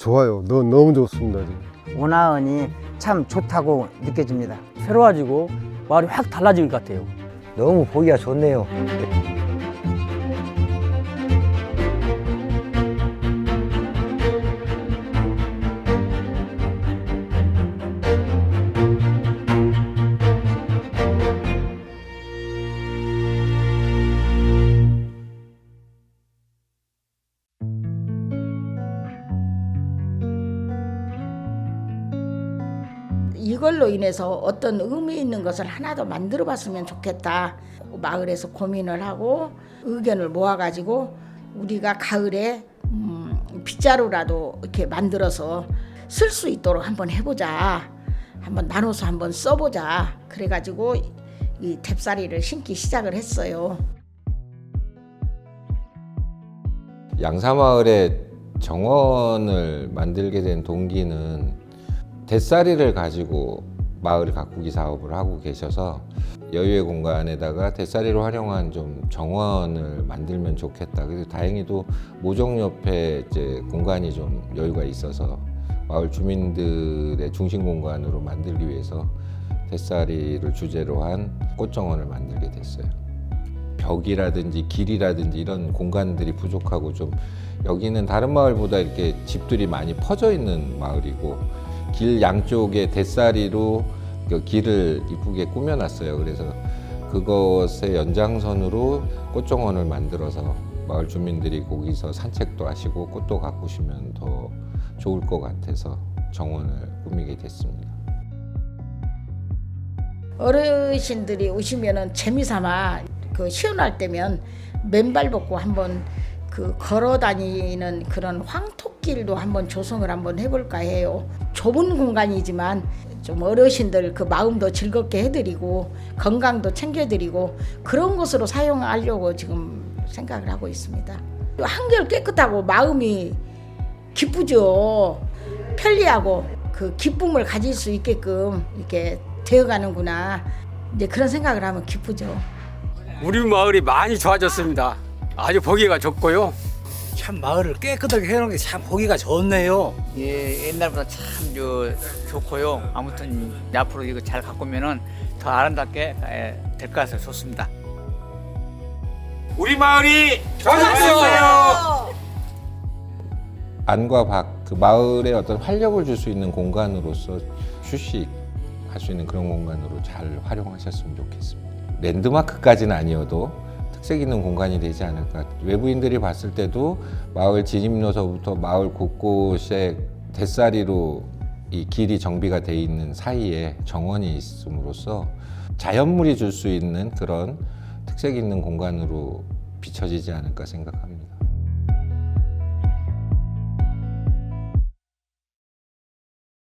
좋아요. 너, 너무 좋습니다. 지금. 원화은이 참 좋다고 느껴집니다. 새로워지고 마을이 확 달라진 것 같아요. 너무 보기가 좋네요. 이걸로 인해서 어떤 의미 있는 것을 하나 더 만들어 봤으면 좋겠다. 마을에서 고민을 하고 의견을 모아가지고 우리가 가을에 음, 빗자루라도 이렇게 만들어서 쓸 수 있도록 한번 해보자. 한번 나눠서 한번 써보자. 그래가지고 이 뎁사리를 신기 시작을 했어요. 양사마을에 정원을 만들게 된 동기는 뱃사리를 가지고 마을 가꾸기 사업을 하고 계셔서 여유의 공간에다가 뱃사리를 활용한 좀 정원을 만들면 좋겠다. 그래서 다행히도 모종 옆에 이제 공간이 좀 여유가 있어서 마을 주민들의 중심 공간으로 만들기 위해서 뱃사리를 주제로 한 꽃정원을 만들게 됐어요. 벽이라든지 길이라든지 이런 공간들이 부족하고 좀 여기는 다른 마을보다 이렇게 집들이 많이 퍼져 있는 마을이고 길 양쪽에 대사리로 그 길을 이쁘게 꾸며놨어요. 그래서 그것의 연장선으로 꽃정원을 만들어서 마을 주민들이 거기서 산책도 하시고 꽃도 가꾸시면 더 좋을 것 같아서 정원을 꾸미게 됐습니다. 어르신들이 오시면은 재미삼아 그 시원할 때면 맨발 벗고 한번 그 걸어 다니는 그런 황토길도 한번 조성을 한번 해볼까 해요. 좁은 공간이지만 좀 어르신들 그 마음도 즐겁게 해드리고 건강도 챙겨드리고 그런 곳으로 사용하려고 지금 생각을 하고 있습니다. 한결 깨끗하고 마음이 기쁘죠. 편리하고 그 기쁨을 가질 수 있게끔 이렇게 되어가는구나. 이제 그런 생각을 하면 기쁘죠. 우리 마을이 많이 좋아졌습니다. 아주 보기가 좋고요. 참 마을을 깨끗하게 해놓은 게 참 보기가 좋네요. 예, 옛날보다 참 저, 좋고요. 아무튼 앞으로 이거 잘 가꾸면은 더 아름답게 예, 될것 같아서 좋습니다. 우리 마을이 좋아졌어요. 안과 밖, 그 마을에 어떤 활력을 줄 수 있는 공간으로서 휴식할 수 있는 그런 공간으로 잘 활용하셨으면 좋겠습니다. 랜드마크까지는 아니어도 특색 있는 공간이 되지 않을까. 외부인들이 봤을 때도 마을 진입로서부터 마을 곳곳에 대사리로 이 길이 정비가 돼 있는 사이에 정원이 있음으로써 자연물이 줄 수 있는 그런 특색 있는 공간으로 비춰지지 않을까 생각합니다.